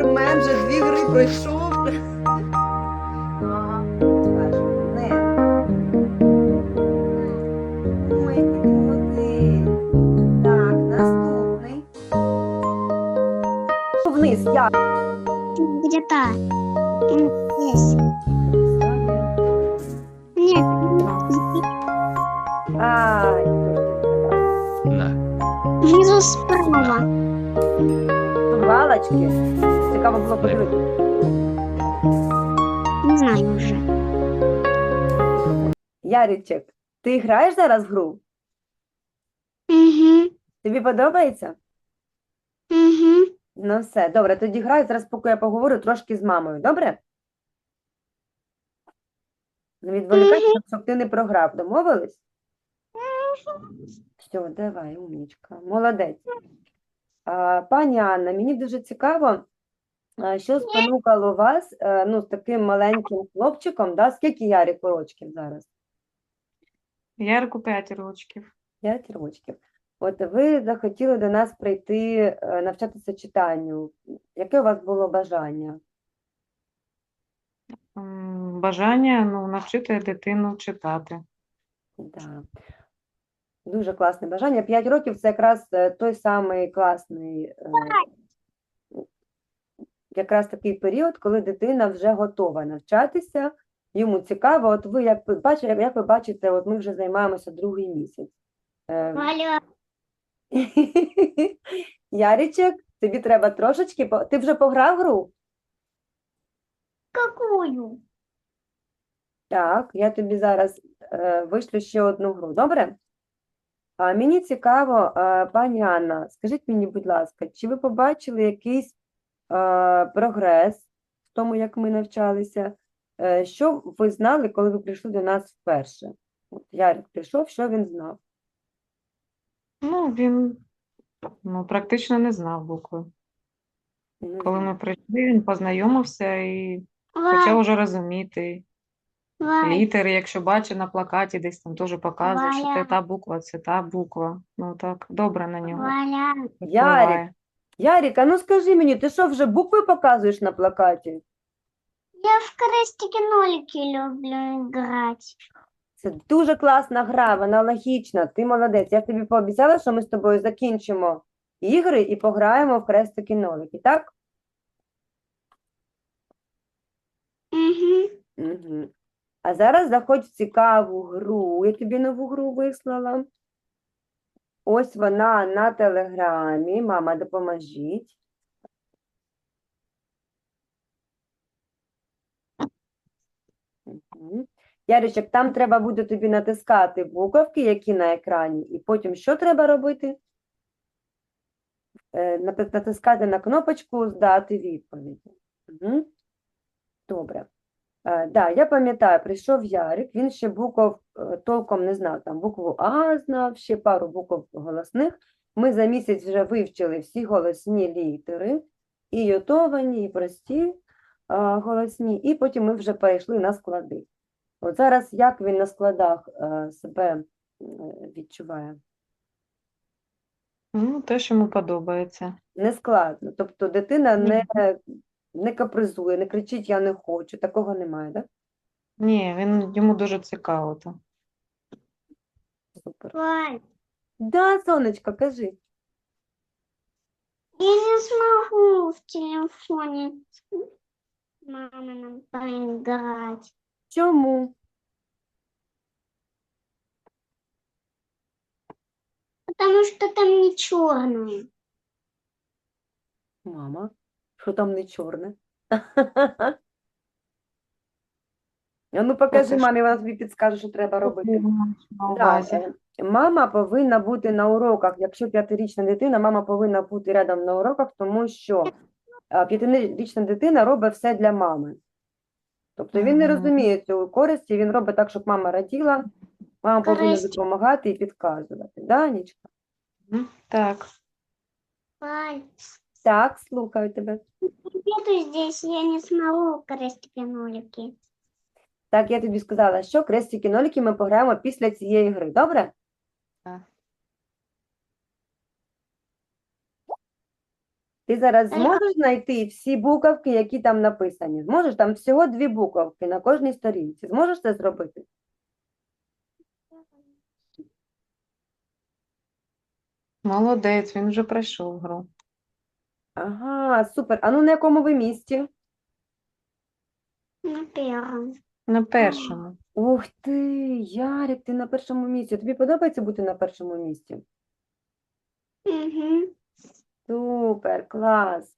супермен, вже дві гри пройшов? Ага, не. Ой, ти. Так, наступний. Вниз, я. Где-то. Здесь. Нет. Ай, На. Внизу справа. тут галочки. Цікаво було подивитися. Не знаю уже. Яричек, ти граєш зараз в гру? Угу. Тобі подобається? Угу. Ну все, добре, тоді граю. Зараз поки я поговорю трошки з мамою, добре? Не відволікайся, щоб- щоб ти не програв. Домовились? Все, давай, умнічка. Молодець. А, пані Анна, мені дуже цікаво, що спонукало вас е, ну, з таким маленьким хлопчиком, да? Скільки Ярику рочків зараз? Ярику 5 рочків. П'ять рочків. От ви захотіли до нас прийти е, навчатися читанню. Яке у вас було бажання? Бажання ну, навчити дитину читати. Да. Дуже класне бажання. П'ять років це якраз е, той самий класний, якраз такий період, коли дитина вже готова навчатися, йому цікаво. От ви як ви бачите, як, ви бачите, от ми вже займаємося другий місяць. Валя. Яричек, тобі треба трошечки. Ти вже пограв гру? Какую? Так, я тобі зараз е, вишлю ще одну гру, добре? А мені цікаво, е, пані Анна, скажіть мені, будь ласка, чи ви побачили якийсь прогрес в тому, як ми навчалися? Е, що ви знали, коли ви прийшли до нас вперше? От Ярик прийшов, що він знав? Ну, він ну, практично не знав букви. Не Коли ми прийшли, він познайомився і почав уже розуміти літери, якщо бачить на плакаті, десь там теж показує, що це та буква, це та буква. Ну так, добре на нього. Ярик, впливає. Ярик, а ну скажи мені, ти що вже букви показуєш на плакаті? Я в крестики-нолики люблю играть. Це дуже класна гра, вона логічна. Ти молодець. Я тобі пообіцяла, що ми з тобою закінчимо ігри і пограємо в хрестики нолики, так? Угу. Угу. А зараз заходь в цікаву гру. Я тобі нову гру вислала. Ось вона на телеграмі. Мама, допоможіть. Яричок, там треба буде тобі натискати буковки, які на екрані, і потім що треба робити? Е, Натискати на кнопочку Здати відповіді. Угу. Добре. Е, да, я пам'ятаю, прийшов Ярик, він ще букв е, толком не знав, там букву А знав, ще пару букв голосних. Ми за місяць вже вивчили всі голосні літери, і йотовані, і прості е, голосні, і потім ми вже перейшли на склади. От зараз як він на складах себе відчуває? Ну, те, що йому подобається. Не складно. Тобто дитина не, не капризує, не кричить Я не хочу. Такого немає, так? Ні, він йому дуже цікаво. то. Супер. Да, сонечко, кажи. Я не смогу в телефоне с маминым поиграть. Чому? Потому что там не черное. Мама, що там не чорне? А ну покажи мамі, вона тобі підскаже, що треба робити. Увазі. е, мама повинна бути на уроках. Якщо п'ятирічна дитина, мама повинна бути рядом на уроках, тому що е, п'ятирічна дитина робить все для мами. Тобто він не розуміє цього користі, він робить так, щоб мама раділа, мама повинна допомагати і підказувати. Да, Анічка? Мгм, Так. Так, слухаю тебе. Нету здесь, я не смогу крестики-нолики. Так, я тобі сказала, що крестики-нолики ми пограємо після цієї гри, добре? Так. Ти зараз я- зможеш знайти всі буковки, які там написані? Зможеш? Там всього дві буковки на кожній сторінці. Зможеш це зробити? Молодець, він вже пройшов гру. Ага, супер. А ну на якому ви місці? На первом. На першому. Ух ти, Ярик, ти на першому місці. Тобі подобається бути на першому місці? Угу. Супер, клас.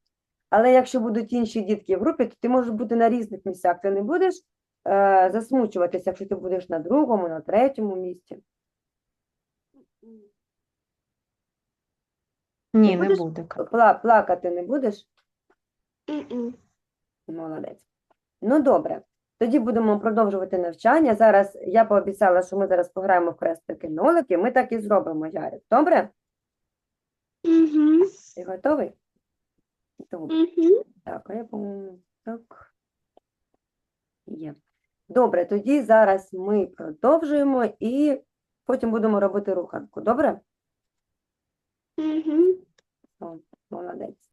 Але якщо будуть інші дітки в групі, то ти можеш бути на різних місцях. Ти не будеш е, засмучуватися, якщо ти будеш на другому, на третьому місці. Ні, не буде. Пла- плакати не будеш? Угу. Молодець. Ну, добре. Тоді будемо продовжувати навчання. Зараз я пообіцяла, що ми зараз пограємо в хрестики-нолики. Ми так і зробимо, Ярик. Добре? Угу. Ти готовий? Добре. Угу. Так, а я, по-моєму, так. Є. Добре, тоді зараз ми продовжуємо і потім будемо робити руханку. Добре? Угу. О, молодець.